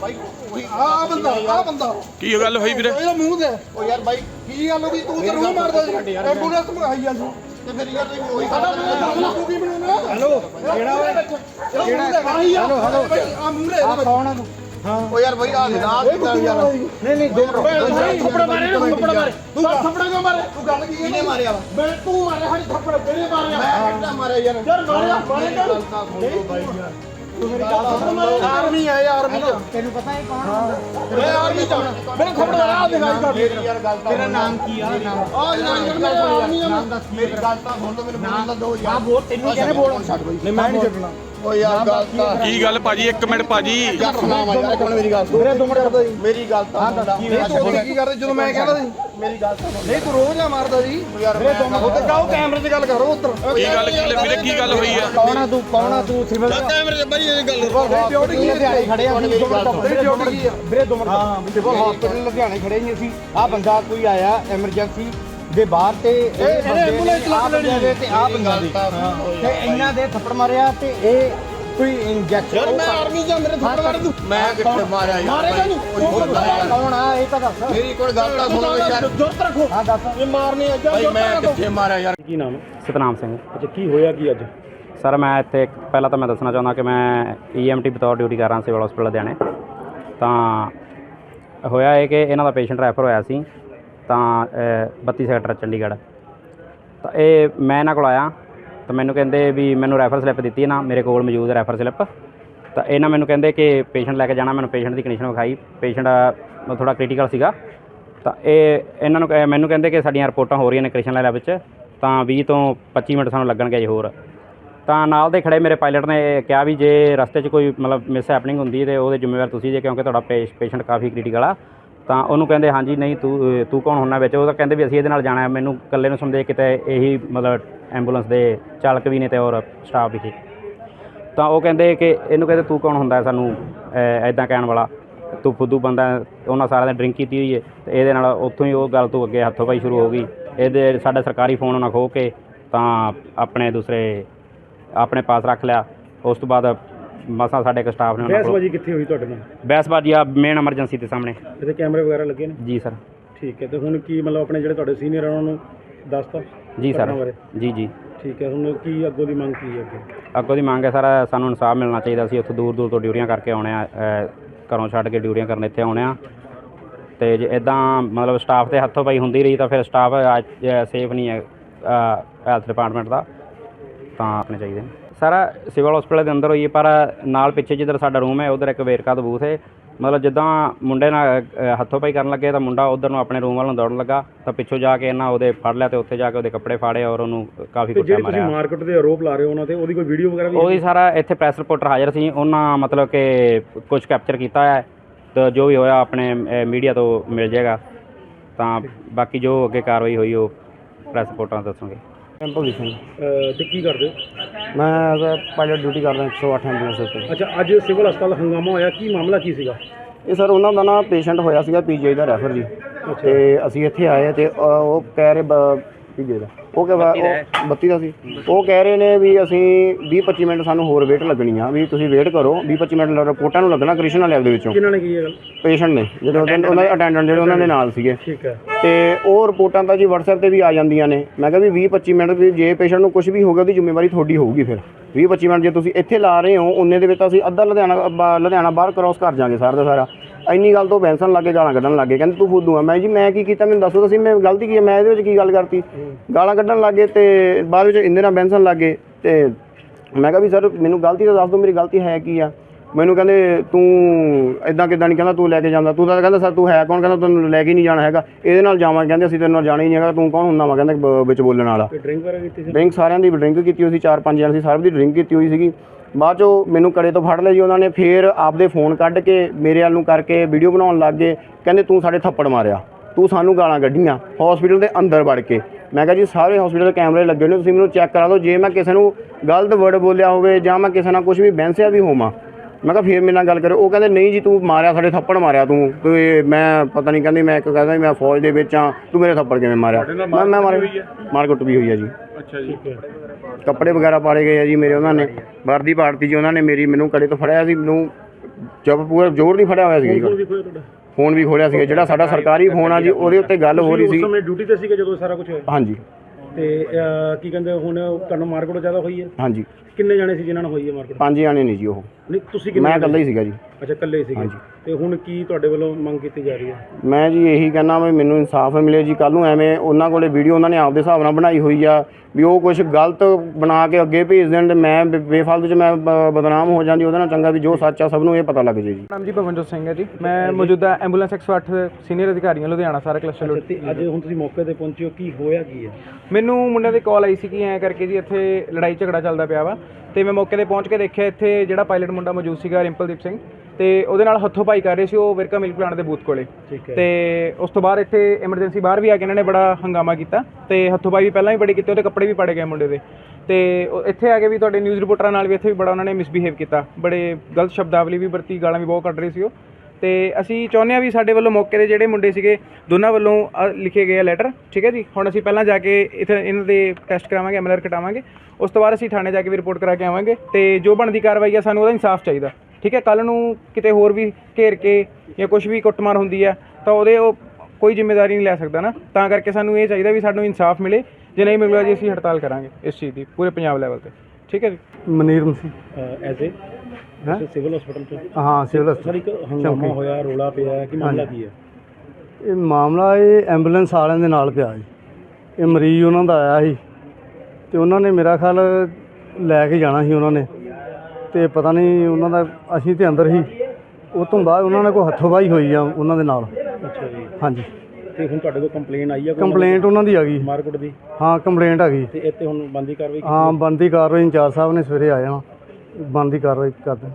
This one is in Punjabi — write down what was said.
ਬਾਈ ਉਹੀ ਆ ਬੰਦਾ ਆ ਬੰਦਾ ਕੀ ਗੱਲ ਹੋਈ ਵੀਰੇ? ਇਹਦਾ ਮੂੰਹ ਤੇ ਉਹ ਯਾਰ ਬਾਈ ਕੀ ਗੱਲ ਹੋ ਗਈ ਤੂੰ ਤੇ ਰੂਹ ਮਾਰਦਾ ਸੀ। ਐਂਬੂਲੈਂਸ ਮੰਗਾਈ ਆ ਤੂੰ ਤੇ ਫਿਰ ਯਾਰ ਤੂੰ ਉਹੀ ਸਾਡਾ ਮੂੰਹ ਤੂੰ ਕੀ ਬਣਾਉਣਾ? ਹੈਲੋ ਕਿਹੜਾ ਓਏ ਕਿਹੜਾ ਹੈਲੋ ਹੈਲੋ। ਆ ਮੂੰਹ ਲੈ ਆ ਕੌਣ ਆ ਤੂੰ? ਉਹ ਯਾਰ ਬਾਈ ਆ ਰਾਤ ਕਿੱਦਾਂ ਯਾਰ। ਨਹੀਂ ਨਹੀਂ ਦੋ ਥੱਪੜ ਮਾਰੇ ਨਾ ਥੱਪੜ ਮਾਰੇ। ਤੂੰ ਥੱਪੜ ਕਿਉਂ ਮਾਰੇ? ਤੂੰ ਗੱਲ ਕੀ ਕਿਹਨੇ ਮਾਰਿਆ ਵਾ? ਮੈਂ ਤੂੰ ਮਾਰਿਆ ਹਾਂ ਥੱਪੜ ਕਿਹਨੇ ਮਾਰਿਆ? ਮੈਂ ਕਿੱਦਾਂ ਮਾਰਿਆ ਯਾਰ? ਯਾਰ ਮਾਰਿਆ। ਮਾਰਿਆ ਕਿਉਂ ਤੂੰ ਮੇਰੀ। ਗੱਲ ਸੁਣ ਆਰਮੀ ਹੈ ਆਰਮੀ ਤੈਨੂੰ ਪਤਾ ਹੈ। ਕੌਣ ਮੈਂ ਆਰਮੀ ਚ ਮੇਰੇ ਥੱਪੜ ਆ ਦਿਖਾਈ ਕਰ ਮੇਰੀ ਯਾਰ ਗੱਲ ਤਾਂ ਤੇਰਾ ਨਾਮ ਕੀ ਆ? ਨਾਮ ਆ ਨਾਮ ਮੇਰਾ ਆਰਮੀ ਆ ਮੇਰੀ ਗੱਲ ਤਾਂ ਸੁਣ ਲਓ ਮੈਨੂੰ ਬੋਲਣ ਤਾਂ ਦੋ ਯਾਰ। ਬੋਲ ਤੈਨੂੰ ਕਹਿੰਦੇ ਬੋਲ ਛੱਡ ਬਈ। ਨਹੀਂ ਮੈਂ ਨਹੀਂ ਛੱਡਣਾ। ਓ ਯਾਰ ਗੱਲ ਤਾਂ ਕੀ ਗੱਲ ਭਾਜੀ? ਇੱਕ ਮਿੰਟ ਭਾਜੀ। ਇੱਕ ਮਿੰਟ ਮੇਰੀ ਗੱਲ ਮੇਰੇ ਦੋ ਮਿੰਟ ਕਰਦਾ ਜੀ ਮੇਰੀ ਗੱਲ ਤਾਂ ਨਹੀਂ ਕੀ ਕਰਦੇ? ਜਦੋਂ ਮੈਂ ਕਹਿੰਦਾ ਸੀ ਮੇਰੀ ਗੱਲ ਤਾਂ ਨਹੀਂ ਤੂੰ ਰੋਜ਼ ਆ ਮਾਰਦਾ ਯਾਰ ਮੇਰੇ ਦੋ ਮਿੰਟ ਉੱਤੇ ਕੈਮਰੇ 'ਚ ਗੱਲ ਕਰੋ ਉੱਧਰ। ਕੀ ਗੱਲ ਕੀ ਵੀਰੇ ਕੀ ਗੱਲ ਹੋਈ ਆ? ਕੌਣ ਆ ਤੂੰ? ਕੌਣ ਆ ਤੂੰ? ਸਿਵਲ ਕੈਮਰੇ 'ਚ ਬਈ ਇਹ ਗੱਲ ਡਿਊਟੀ ਕੀ ਲੁਧਿਆਣੇ ਖੜੇ ਆ ਮੇਰੀ ਡਿਊਟੀ ਕੀ ਆ ਵੀਰੇ ਦੋ ਮਿੰਟ ਹਾਂ? ਸਿਵਲ ਹਸਪੀਟਲ ਲੁਧਿਆਣੇ ਖੜੇ ਹੀ ਅਸੀਂ। ਆ ਬੰਦਾ ਕੋਈ ਆਇਆ ਐਮਰਜੈਂਸੀ ਦੇ ਬਾਹਰ ਤੇ ਇਹ ambulance ਚਲਾ ਲੈਣੀ ਦੇ ਤੇ ਆ ਬੰਦਾ ਦੇ। ਤੇ ਇਹਨਾਂ ਦੇ ਥੱਪੜ ਮਾਰਿਆ ਤੇ ਇਹ ਕੋਈ ਇੰਜੈਕਸ਼ਨ ਯਾਰ ਮੈਂ ਆਰਮੀ ਜਾਂ ਮੇਰੇ ਥੱਪੜ ਮਾਰ ਦੂੰ ਮੈਂ ਕਿੱਥੇ ਮਾਰਿਆ ਯਾਰ ਮਾਰੇਗਾ ਨਹੀਂ। ਬੰਦਾ ਕੌਣ ਆ? ਇਹ ਤਾਂ ਦੱਸ। ਮੇਰੀ ਕੋਈ ਗੱਲ ਤਾਂ ਸੁਣੋ ਯਾਰ। ਜੁਰਤ ਰੱਖੋ। ਹਾਂ ਦੱਸ। ਇਹ ਮਾਰਨੀ ਆ ਜਾਂ ਮੈਂ ਕਿੱਥੇ ਮਾਰਿਆ ਯਾਰ? ਕੀ ਨਾਮ? ਸਤਨਾਮ ਸਿੰਘ। ਅੱਛਾ ਕੀ ਹੋਇਆ ਕੀ ਅੱਜ? ਸਰ ਮੈਂ ਇੱਥੇ ਪਹਿਲਾਂ ਤਾਂ ਮੈਂ ਦੱਸਣਾ ਚਾਹੁੰਦਾ ਕਿ ਮੈਂ ਈਐਮਟੀ ਬਤੌਰ ਡਿਊਟੀ ਕਰ ਰਿਹਾ ਸਿਵਲ ਹਸਪੀਟਲ ਲੁਧਿਆਣੇ। ਤਾਂ ਹੋਇਆ ਇਹ ਕਿ ਇਹਨਾਂ ਦਾ ਪੇਸ਼ੈਂਟ ਰੈਫਰ ਹੋਇਆ ਸੀ। ਤਾਂ ਅ, 32 ਸੈਕਟਰ ਚੰਡੀਗੜ੍ਹ। ਤਾਂ ਇਹ ਮੈਂ ਇਹਨਾਂ ਕੋਲ ਆਇਆ ਤਾਂ ਮੈਨੂੰ ਕਹਿੰਦੇ ਵੀ ਮੈਨੂੰ ਰੈਫਰ ਸਲਿੱਪ ਦਿੱਤੀ ਨਾ ਮੇਰੇ ਕੋਲ ਮੌਜੂਦ ਰੈਫਰ ਸਲਿੱਪ ਤਾਂ ਇਹਨਾਂ ਮੈਨੂੰ ਕਹਿੰਦੇ ਕਿ ਪੇਸ਼ੈਂਟ ਲੈ ਕੇ ਜਾਣਾ ਮੈਨੂੰ ਪੇਸ਼ੈਂਟ ਦੀ ਕੰਡੀਸ਼ਨ ਵਿਖਾਈ। ਪੇਸ਼ੈਂਟ ਥੋੜਾ ਕ੍ਰਿਟੀਕਲ ਸੀਗਾ। ਤਾਂ ਇਹ ਇਹਨਾਂ ਨੂੰ ਕਹਿ- ਮੈਨੂੰ ਕਹਿੰਦੇ ਕਿ ਸਾਡੀਆਂ ਰਿਪੋਰਟਾਂ ਹੋ ਰਹੀਆਂ ਨੇ ਕ੍ਰਿਸ਼ਨ ਲੈਬ ਵਿੱਚ ਤਾਂ 20 ਤੋਂ 25 ਮਿੰਟ ਸਾਨੂੰ ਲੱਗਣਗੇ ਜੀ ਹੋਰ। ਤਾਂ ਨਾਲ ਦੇ ਖੜੇ ਮੇਰੇ ਪਾਇਲਟ ਨੇ ਕਿਹਾ ਵੀ ਜੇ ਰਸਤੇ 'ਚ ਕੋਈ ਮਤਲਬ ਮਿਸ ਹੈਪਨਿੰਗ ਹੁੰਦੀ ਤੇ ਉਹਦੇ ਜ਼ਿੰਮੇਵਾਰ ਤੁਸੀਂ ਜੇ ਕਿਉਂਕਿ ਤੁਹਾਡਾ ਪੇਸ਼ੈਂਟ ਕਾਫੀ ਕ੍ਰਿਟੀਕਲ ਆ। ਤਾਂ ਉਹਨੂੰ ਕਹਿੰਦੇ, ਹਾਂਜੀ, ਨਹੀਂ, ਤੂੰ ਤੂੰ ਕੌਣ ਹੁੰਨਾ ਵਿੱਚ? ਉਹ ਤਾਂ ਕਹਿੰਦੇ ਵੀ ਅਸੀਂ ਇਹਦੇ ਨਾਲ ਜਾਣਾ ਹੈ। ਮੈਨੂੰ ਇਕੱਲੇ ਨੂੰ ਸਮਝੇ ਕਿਤੇ ਇਹੀ ਮਤਲਬ ਐਂਬੂਲੈਂਸ ਦੇ ਚਾਲਕ ਵੀ ਨੇ ਤੇ ਔਰ ਸਟਾਫ ਵੀ ਸੀ। ਤਾਂ ਉਹ ਕਹਿੰਦੇ ਕਿ ਇਹਨੂੰ ਕਹਿੰਦੇ, ਤੂੰ ਕੌਣ ਹੁੰਦਾ ਸਾਨੂੰ ਐਦਾਂ ਕਹਿਣ ਵਾਲਾ? ਤੂੰ ਫੁੱਦੂ ਬੰਦਾ ਉਹਨਾਂ ਸਾਰਿਆਂ ਨੇ ਡਰਿੰਕ ਕੀਤੀ ਹੋਈ ਹੈ। ਤੇ ਇਹਦੇ ਨਾਲ ਉੱਥੋਂ ਹੀ ਉਹ ਗੱਲ ਤੋਂ ਅੱਗੇ ਹੱਥੋਂ ਪਾਈ ਸ਼ੁਰੂ ਹੋ ਗਈ। ਇਹਦੇ ਸਾਡਾ ਸਰਕਾਰੀ ਫੋਨ ਉਹਨਾਂ ਖੋ ਕੇ ਤਾਂ ਆਪਣੇ ਦੂਸਰੇ, ਆਪਣੇ ਪਾਸ ਰੱਖ ਲਿਆ। ਉਸ ਤੋਂ ਬਾਅਦ ਮਸਾਂ ਸਾਡੇ ਇੱਕ ਸਟਾਫ ਨੇ ਉਹਨਾਂ ਕੋਲ। ਬਹਿਸਬਾਜੀ ਕਿੱਥੇ ਹੋਈ ਤੁਹਾਡੇ ਨਾਲ? ਬਹਿਸਬਾਜੀ ਆ ਮੇਨ ਐਮਰਜੈਂਸੀ ਦੇ ਸਾਹਮਣੇ। ਇਹਦੇ ਕੈਮਰੇ ਵਗੈਰਾ ਲੱਗੇ ਨੇ? ਜੀ ਸਰ ਠੀਕ ਹੈ ਤੇ ਹੁਣ ਕੀ ਮਤਲਬ ਆਪਣੇ ਜਿਹੜੇ ਤੁਹਾਡੇ ਸੀਨੀਅਰ ਉਹਨਾਂ ਨੂੰ ਦੱਸਤਾ ਜੀ ਸਰ ਬਾਰੇ? ਜੀ ਜੀ। ਠੀਕ ਹੈ ਹੁਣ ਕੀ ਅੱਗੋਂ ਦੀ ਮੰਗ ਕੀ ਹੈ ਅੱਗੇ? ਅੱਗੋਂ ਦੀ ਮੰਗ ਹੈ ਸਰ ਸਾਨੂੰ ਇਨਸਾਫ ਮਿਲਣਾ ਚਾਹੀਦਾ। ਸੀ ਉੱਥੇ ਦੂਰ ਦੂਰ ਤੋਂ ਡਿਊਟੀਆਂ ਕਰਕੇ ਆਉਣੇ ਆ ਅ, ਘਰੋਂ ਛੱਡ ਕੇ ਡਿਊਟੀਆਂ ਕਰਨ ਇੱਥੇ ਆਉਣੇ ਆ। ਤੇ ਜੇ ਇਦਾਂ ਮਤਲਬ ਸਟਾਫ ਤੇ ਹੱਥੋਂ ਪਾਈ ਹੁੰਦੀ ਰਹੀ ਤਾਂ ਫਿਰ ਸਟਾਫ ਸੇਫ ਨਹੀਂ ਹੈ ਹੈਲਥ ਡਿਪਾਰਟਮੈਂਟ ਦਾ। ਤਾਂ ਆਪਣੇ ਚਾਹੀਦੇ ਨੇ। ਸਰ ਸਿਵਲ ਹਸਪੀਟਲ ਦੇ ਅੰਦਰ ਹੋਈ ਪਰ ਨਾਲ ਪਿੱਛੇ ਜਿੱਧਰ ਸਾਡਾ ਰੂਮ ਹੈ ਉਧਰ ਇੱਕ ਵੇਰਕਾ ਦਾ ਬੂਥ ਹੈ। ਮਤਲਬ ਜਿੱਦਾਂ ਮੁੰਡੇ ਨਾਲ ਹੱਥੋਂ ਪਾਈ ਕਰਨ ਲੱਗੇ ਤਾਂ ਮੁੰਡਾ ਉਧਰ ਨੂੰ ਆਪਣੇ ਰੂਮ ਵੱਲ ਨੂੰ ਦੌੜਨ ਲੱਗਾ। ਤਾਂ ਪਿੱਛੋਂ ਜਾ ਕੇ ਇਹਨਾਂ ਉਹਦੇ ਫੜ ਲਿਆ ਤੇ ਉੱਥੇ ਜਾ ਕੇ ਉਹਦੇ ਕੱਪੜੇ ਫਾੜੇ ਔਰ ਉਹਨੂੰ ਕਾਫੀ ਕੁੱਟਿਆ ਜਿਹੜੀ ਤੁਸੀਂ ਮਾਰਿਆ। ਮਾਰਕੀਟ ਦੇ ਆਰੋਪ ਲਾ ਰਹੇ ਹੋ ਉਹਨਾਂ ਤੇ ਉਹਦੀ ਕੋਈ ਵੀਡੀਓ ਵਗੈਰਾ ਵੀ ਉਹਦੀ ਸਾਰਾ ਇੱਥੇ ਪ੍ਰੈਸ ਰਿਪੋਰਟਰ ਹਾਜ਼ਰ ਸੀ। ਉਹਨਾਂ ਮਤਲਬ ਕਿ ਕੁਝ ਕੈਪਚਰ ਕੀਤਾ ਹੈ ਤਾਂ ਜੋ ਵੀ ਹੋਇਆ ਆਪਣੇ ਮੀਡੀਆ ਤੋਂ ਮਿਲ ਜਾਏਗਾ। ਤਾਂ ਬਾਕੀ ਜੋ ਅੱਗੇ ਕਾਰਵਾਈ ਹੋਈ ਉਹ ਪ੍ਰੈਸ ਰਿਪੋਰਟਰਾਂ ਦੱਸਣਗੇ ਟੈਂਪਲ ਸਿੰਘ ਅਹ, ਤੇ ਕੀ ਕਰਦੇ ਹੋ? ਮੈਂ ਐਜ਼ ਪਾਇਲਟ ਡਿਊਟੀ ਕਰਦਾ 108 ਐਂਬੂਲੈਂਸ ਉੱਤੇ। ਅੱਛਾ ਅੱਜ ਸਿਵਲ ਹਸਪਤਾਲ ਹੰਗਾਮਾ ਹੋਇਆ ਕੀ ਮਾਮਲਾ ਕੀ ਸੀਗਾ? ਇਹ ਸਰ ਉਹਨਾਂ ਦਾ ਨਾ ਪੇਸ਼ੈਂਟ ਹੋਇਆ ਸੀਗਾ ਪੀਜੀਆਈ ਦਾ ਰੈਫਰ ਜੀ। ਤੇ ਅਸੀਂ ਇੱਥੇ ਆਏ ਤੇ ਅ, ਉਹ ਕਹਿ ਰਹੇ ਪੀਜੀਆਈ ਦਾ ਉਹ ਕਹ 32 ਦਾ ਸੀ। ਉਹ ਕਹਿ ਰਹੇ ਨੇ ਵੀ ਅਸੀਂ 20 25 ਮਿੰਟ ਸਾਨੂੰ ਹੋਰ ਵੇਟ ਲੱਗਣੀ ਆ ਵੀ ਤੁਸੀਂ ਵੇਟ ਕਰੋ 20 25 ਮਿੰਟ ਰਿਪੋਰਟਾਂ ਨੂੰ ਲੱਗਣਾ ਕ੍ਰਿਸ਼ਨ ਲੈਬ ਦੇ ਵਿੱਚੋਂ। ਕਿਹਨਾਂ ਨੇ ਕੀ ਗੱਲ? ਪੇਸ਼ੈਂਟ ਨੇ ਜਿਹੜੇ ਉਹਨਾਂ ਦੇ ਅਟੈਂਡੈਂਟ ਜਿਹੜੇ ਉਹਨਾਂ ਦੇ ਨਾਲ ਸੀਗੇ। ਠੀਕ ਹੈ। ਤੇ ਉਹ ਰਿਪੋਰਟਾਂ ਤਾਂ ਜੀ WhatsApp ਤੇ ਵੀ ਆ ਜਾਂਦੀਆਂ ਨੇ। ਮੈਂ ਕਿਹਾ ਵੀ 20 25 ਮਿੰਟ ਵੀ ਜੇ ਪੇਸ਼ੈਂਟ ਨੂੰ ਕੁਝ ਵੀ ਹੋ ਗਿਆ ਉਹਦੀ ਜ਼ਿੰਮੇਵਾਰੀ ਤੁਹਾਡੀ ਹੋਊਗੀ ਫਿਰ। 20 25 ਮਿੰਟ ਜੇ ਤੁਸੀਂ ਇੱਥੇ ਲਾ ਰਹੇ ਹੋ ਉਹਨੇ ਦੇ ਵਿੱਚ ਤਾਂ ਅਸੀਂ ਅੱਧਾ ਲੁਧਿਆਣਾ ਲੁਧਿਆਣਾ ਬਾਹਰ ਕ੍ਰਾਸ ਕਰ ਜਾਾਂਗੇ ਸਾਰਾ ਦਾ ਸਾਰਾ। ਇੰਨੀ ਗੱਲ ਤੋਂ ਬੈਂਸਣ ਲੱਗੇ ਗਾਲਾਂ ਕੱਢਣ ਲੱਗੇ ਕਹਿੰਦੇ ਤੂੰ ਫੁੱਦੂ ਆ। ਮੈਂ ਜੀ ਮੈਂ ਕੀ ਕੀਤਾ? ਮੈਨੂੰ ਦੱਸੋ ਤੁਸੀਂ ਮੈਂ ਗਲਤੀ ਕੀ ਹੈ? ਮੈਂ ਇਹਦੇ ਵਿੱਚ ਕੀ ਗੱਲ ਕਰਤੀ? ਗਾਲਾਂ ਕੱਢਣ ਲੱਗੇ ਤੇ ਬਾਅਦ ਵਿੱਚ ਇੰਦੇ ਨਾਲ ਬੈਂਸਣ ਲੱਗੇ ਤੇ ਮੈਂ ਕਿਹਾ ਵੀ ਸਰ ਮੈਨੂੰ ਗਲਤੀ ਤਾਂ ਦੱਸ ਦਿਓ ਮੇਰੀ ਗਲਤੀ ਹੈ ਕੀ ਆ? ਮੈਨੂੰ ਕਹਿੰਦੇ ਤੂੰ ਇਦਾਂ ਕਿਦਾਂ ਨਹੀਂ ਕਹਿੰਦਾ ਤੂੰ ਲੈ ਕੇ ਜਾਂਦਾ। ਤੂੰ ਤਾਂ ਕਹਿੰਦਾ ਸਰ ਤੂੰ ਹੈ ਕੌਣ? ਕਹਿੰਦਾ ਤੈਨੂੰ ਲੈ ਕੇ ਨਹੀਂ ਜਾਣਾ ਹੈਗਾ। ਇਹਦੇ ਨਾਲ ਜਾਵਾਂ ਕਹਿੰਦੇ ਅਸੀਂ ਤੇਰੇ ਨਾਲ ਜਾਣਾ ਹੀ ਨਹੀਂ ਹੈਗਾ। ਤੂੰ ਕੌਣ ਹੁੰਦਾ ਵਾ? ਕਹਿੰਦਾ ਵਿੱਚ ਬੋਲਣ ਵਾਲਾ। ਡਰਿੰਕ ਵਗੈਰਾ ਕੀਤੀ ਸੀ? ਡਰਿੰਕ ਸਾਰਿਆਂ ਦੀ ਡਰਿੰਕ ਕੀਤੀ ਹੋਈ ਸੀ ਚਾਰ ਪੰਜ ਜਣ ਸੀ ਸਾਰਿਆਂ ਦੀ ਡਰਿੰਕ ਕੀਤੀ ਹੋਈ ਸੀਗੀ। ਬਾਅਦ ਚੋਂ ਮੈਨੂੰ ਕੜੇ ਤੋਂ ਫੜ ਲਿਆ ਜੀ, ਉਹਨਾਂ ਨੇ ਫੇਰ ਆਪਦੇ ਫੋਨ ਕੱਢ ਕੇ ਮੇਰੇ ਵੱਲ ਨੂੰ ਕਰਕੇ ਵੀਡੀਓ ਬਣਾਉਣ ਲੱਗ ਗਏ। ਕਹਿੰਦੇ, ਤੂੰ ਸਾਡੇ ਥੱਪੜ ਮਾਰਿਆ। ਤੂੰ ਸਾਨੂੰ ਗਾਲਾਂ ਕੱਢੀਆਂ ਹਸਪੀਟਲ ਦੇ ਅੰਦਰ ਵੜ ਕੇ। ਮੈਂ ਕਿਹਾ, ਜੀ, ਸਾਰੇ ਹਸਪੀਟਲ ਦੇ ਕੈਮਰੇ ਲੱਗੇ ਨੇ, ਤੁਸੀਂ ਮੈਨੂੰ ਚੈੱਕ ਕਰਾ ਦਿਓ। ਜੇ ਮੈਂ ਕਿਸੇ ਨੂੰ ਗਲਤ ਵਰਡ ਬੋਲਿਆ ਹੋਵੇ ਜਾਂ ਮੈਂ ਕਿਸੇ ਨਾਲ ਕੁਝ ਵੀ ਬਹਿਸਿਆ ਵੀ ਹੋਵਾਂ ਮੈਂ ਕਿਹਾ ਫੇਰ ਮੇਰੇ ਨਾਲ ਗੱਲ ਕਰੇ ਉਹ ਕਹਿੰਦੇ ਨਹੀਂ ਜੀ ਤੂੰ ਮਾਰਿਆ ਸਾਡੇ ਥੱਪੜ ਮਾਰਿਆ ਤੂੰ। ਤੇ ਮੈਂ ਪਤਾ ਨਹੀਂ ਕਹਿੰਦੀ ਮੈਂ ਇੱਕ ਕਹਿੰਦਾ ਮੈਂ ਫੌਜ ਦੇ ਵਿੱਚ ਆ ਤੂੰ ਮੇਰੇ ਥੱਪੜ ਕਿਵੇਂ ਮਾਰਿਆ? ਮੈਂ ਮੈਂ ਮਾਰਿਆ ਮਾਰ ਕੁੱਟ ਵੀ ਹੋਈ ਆ ਜੀ। ਅੱਛਾ ਜੀ। ਕੱਪੜੇ ਵਗੈਰਾ ਪਾੜੇ ਗਏ ਆ ਜੀ ਮੇਰੇ ਉਹਨਾਂ ਨੇ। ਵਰਦੀ ਪਾੜਤੀ ਜੀ ਉਹਨਾਂ ਨੇ ਮੇਰੀ ਮੈਨੂੰ ਕੜੇ ਤੋਂ ਫੜਿਆ ਸੀ ਮੈਨੂੰ ਜਬ ਪੂਰਾ ਜ਼ੋਰ ਨਹੀਂ ਫੜਿਆ ਹੋਇਆ ਸੀ ਜੀ। ਤੁਹਾਡਾ? ਫੋਨ ਵੀ ਖੋਲਿਆ ਸੀਗਾ ਜਿਹੜਾ ਸਾਡਾ ਸਰਕਾਰੀ ਫੋਨ ਆ ਜੀ ਉਹਦੇ ਉੱਤੇ ਗੱਲ ਹੋ ਰਹੀ ਉਸ ਸੀ ਸਮੇਂ ਡਿਊਟੀ ਤੇ ਸੀਗੇ ਜਦੋਂ ਸਾਰਾ ਕੁਝ ਹੋਇਆ? ਹਾਂਜੀ। ਤੇ ਅਹ, ਕੀ ਕਹਿੰਦੇ ਹੁਣ ਤੁਹਾਨੂੰ ਮਾਰਕੀਟ ਜ਼ਿਆਦਾ ਹੋਈ ਹੈ? ਹਾਂਜੀ। ਕਿੰਨੇ ਜਾਣੇ ਸੀ ਜਿਨ੍ਹਾਂ ਨੂੰ ਹੋਈ ਹੈ ਮਾਰਕੀਟ? ਪੰਜ ਜਾਣੇ ਨਹੀਂ ਜੀ ਉਹ। ਨਹੀਂ ਤੁਸੀਂ ਕਿੰਨੇ ਮੈਂ? ਇਕੱਲਾ ਹੀ ਸੀਗਾ ਜੀ। ਅੱਛਾ ਇਕੱਲੇ ਸੀਗੇ? ਤੇ ਹੁਣ ਕੀ ਤੁਹਾਡੇ ਵੱਲੋਂ ਮੰਗ ਕੀਤੀ ਜਾ ਰਹੀ ਹੈ? ਮੈਂ ਜੀ ਇਹੀ ਕਹਿਣਾ ਵੀ ਮੈਨੂੰ ਇਨਸਾਫ ਮਿਲੇ ਜੀ ਕੱਲ ਨੂੰ ਐਵੇਂ ਉਹਨਾਂ ਕੋਲੇ ਵੀਡੀਓ ਉਹਨਾਂ ਨੇ ਆਪਦੇ ਹਿਸਾਬ ਨਾਲ ਬਣਾਈ ਹੋਈ ਆ ਵੀ ਉਹ ਕੁਝ ਗਲਤ ਬਣਾ ਕੇ ਅੱਗੇ ਭੇਜ ਦੇਣ ਤੇ ਮੈਂ ਬੇ- ਬੇਫਾਲਤੂ ਚ ਮੈਂ ਬ- ਬਦਨਾਮ ਹੋ ਜਾਂਦੀ ਉਹਦੇ ਨਾਲ ਚੰਗਾ ਵੀ ਜੋ ਸੱਚ ਆ ਸਭ ਨੂੰ ਇਹ ਪਤਾ ਲੱਗ ਜੇ ਜੀ। ਨਾਮ ਜੀ ਪਵਨਜੋਤ ਸਿੰਘ ਹੈ ਜੀ। ਮੈਂ ਮੌਜੂਦਾ ਐਂਬੂਲੈਂਸ 108 ਸੀਨੀਅਰ ਅਧਿਕਾਰੀ ਹਾਂ ਲੁਧਿਆਣਾ ਸਾਰਾ ਕਲਸਟਰ ਲੁ- ਤੇ ਅੱਜ ਹੁਣ ਤੁਸੀਂ ਮੌਕੇ ਤੇ ਪਹੁੰਚੇ ਹੋ ਕੀ ਹੋਇਆ ਕੀ ਹੈ? ਮੈਨੂੰ ਮੁੰਡਿਆਂ ਦੀ ਕਾਲ ਆਈ ਸੀ ਕਿ ਐਂ ਕਰਕੇ ਜੀ ਇੱਥੇ ਲੜਾਈ ਝਗੜਾ ਚੱਲਦਾ ਪਿਆ ਵਾ। ਤੇ ਮੈਂ ਮੌਕੇ ਤੇ ਪਹੁੰਚ ਕੇ ਦੇਖਿਆ ਇੱਥੇ ਜਿਹੜਾ ਪਾਇਲਟ ਮੁੰਡਾ ਮੌਜੂਦ ਸੀਗਾ ਰਿੰਪਲਦੀਪ ਸਿੰਘ। ਤੇ ਉਹਦੇ ਨਾਲ ਹੱਥੋਂ ਪਾਈ ਕਰ ਰਹੇ ਸੀ ਉਹ ਵਿਰਕਾ ਮਿਲਕ ਪਲਾਂਟ ਦੇ ਬੂਥ ਕੋਲੇ। ਤੇ ਉਸ ਤੋਂ ਬਾਅਦ ਇੱਥੇ ਐਮਰਜੈਂਸੀ ਬਾਹਰ ਵੀ ਆ ਕੇ ਇਹਨਾਂ ਨੇ ਬੜਾ ਹੰਗਾਮਾ ਕੀਤਾ। ਤੇ ਹੱਥੋਂ ਪਾਈ ਵੀ ਪਹਿਲਾਂ ਵੀ ਬੜੀ ਕੀਤੀ ਉਹਦੇ ਕੱਪੜੇ ਵੀ ਪਾੜੇ ਗਏ ਮੁੰਡੇ ਦੇ। ਤੇ ਇੱਥੇ ਆ ਕੇ ਵੀ ਤੁਹਾਡੇ ਨਿਊਜ਼ ਰਿਪੋਰਟਰਾਂ ਨਾਲ ਵੀ ਇੱਥੇ ਵੀ ਬੜਾ ਉਹਨਾਂ ਨੇ ਮਿਸਬੀਹੇਵ ਕੀਤਾ। ਬੜੇ ਗਲਤ ਸ਼ਬਦਾਵਲੀ ਵੀ ਵਰਤੀ ਗਾਲਾਂ ਵੀ ਬਹੁਤ ਕੱਢ ਰਹੇ ਸੀ ਉਹ। ਤੇ ਅਸੀਂ ਚਾਹੁੰਦੇ ਹਾਂ ਵੀ ਸਾਡੇ ਵੱਲੋਂ ਮੌਕੇ ਦੇ ਜਿਹੜੇ ਮੁੰਡੇ ਸੀਗੇ ਦੋਨਾਂ ਵੱਲੋਂ ਅ, ਲਿਖੇ ਗਏ ਆ ਲੈਟਰ ਠੀਕ ਹੈ ਜੀ? ਹੁਣ ਅਸੀਂ ਪਹਿਲਾਂ ਜਾ ਕੇ ਇੱਥੇ ਇਹਨਾਂ ਦੇ ਟੈਸਟ ਕਰਾਵਾਂਗੇ ਐਮਐਲਆਰ ਕਟਾਵਾਂਗੇ। ਉਸ ਤੋਂ ਬਾਅਦ ਅਸੀਂ ਥਾਣੇ ਜਾ ਕੇ ਵੀ ਰਿਪੋਰਟ ਕਰਾ ਕੇ ਆਵਾਂਗੇ ਤੇ ਜੋ ਬਣਦੀ ਕਾਰਵਾਈ ਆ ਸਾਨੂੰ ਉਹਦਾ ਇਨਸਾਫ ਚਾਹੀਦਾ ਠੀਕ ਹੈ? ਕੱਲ ਨੂੰ ਕਿਤੇ ਹੋਰ ਵੀ ਘੇਰ ਕੇ ਜਾਂ ਕੁਝ ਵੀ ਕੁੱਟਮਾਰ ਹੁੰਦੀ ਆ ਤਾਂ ਉਹਦੇ ਉਹ ਕੋਈ ਜ਼ਿੰਮੇਵਾਰੀ ਨਹੀਂ ਲੈ ਸਕਦਾ ਨਾ। ਤਾਂ ਕਰਕੇ ਸਾਨੂੰ ਇਹ ਚਾਹੀਦਾ ਵੀ ਸਾਨੂੰ ਇਨਸਾਫ ਮਿਲੇ ਜੇ ਨਹੀਂ ਮਿਲੂਗਾ ਜੀ ਅਸੀਂ ਹੜਤਾਲ ਕਰਾਂਗੇ ਇਸ ਚੀਜ਼ ਦੀ ਪੂਰੇ ਪੰਜਾਬ ਲੈਵਲ ਤੇ। ਠੀਕ ਹੈ ਜੀ Munir Masih. As a civil hospital ਚ ਹਾਂ ਸਿਵਲ ਸਰ ਇੱਕ ਹੰਗਾਮਾ ਹੋਇਆ ਰੋਲਾ ਪਿਆ ਕੀ ਮਾਮਲਾ ਕੀ ਹੈ? ਇਹ ਮਾਮਲਾ ਇਹ ਐਂਬੂਲੈਂਸ ਵਾਲਿਆਂ ਦੇ ਨਾਲ ਪਿਆ ਜੀ। ਇਹ ਮਰੀਜ਼ ਉਹਨਾਂ ਦਾ ਆਇਆ ਸੀ ਤੇ ਉਹਨਾਂ ਨੇ ਮੇਰਾ ਖਿਆਲ ਲੈ ਕੇ ਜਾਣਾ ਸੀ ਉਹਨਾਂ ਨੇ। ਤੇ ਪਤਾ ਨਹੀਂ ਉਹਨਾਂ ਦਾ ਅਸੀਂ ਤੇ ਅੰਦਰ ਹੀ ਉਹ ਤੋਂ ਬਾਅਦ ਉਹਨਾਂ ਨੇ ਕੋਈ ਹੱਥੋਂ ਬਾਈ ਹੋਈ ਆ ਉਹਨਾਂ ਦੇ ਨਾਲ। ਅੱਛਾ ਜੀ। ਹਾਂਜੀ। ਤੇ ਹੁਣ ਤੁਹਾਡੇ ਕੋਲ ਕੰਪਲੇਨ ਆਈ ਹੈ ਕੋਈ? ਕੰਪਲੇਂਟ ਉਹਨਾਂ ਦੀ ਆ ਗਈ। ਮਾਰਕੀਟ ਦੀ? ਹਾਂ ਕੰਪਲੇਂਟ ਆ ਗਈ। ਤੇ ਇੱਥੇ ਹੁਣ ਬੰਦੀ ਕਾਰਵਾਈ ਹਾਂ ਬੰਦੀ ਕਾਰਵਾਈ ਇੰਚਾਰਜ ਸਾਹਿਬ ਨੇ ਸਵੇਰੇ ਆ ਜਾਣਾ ਬੰਦੀ ਕਾਰਵਾਈ ਕਰਦੇ।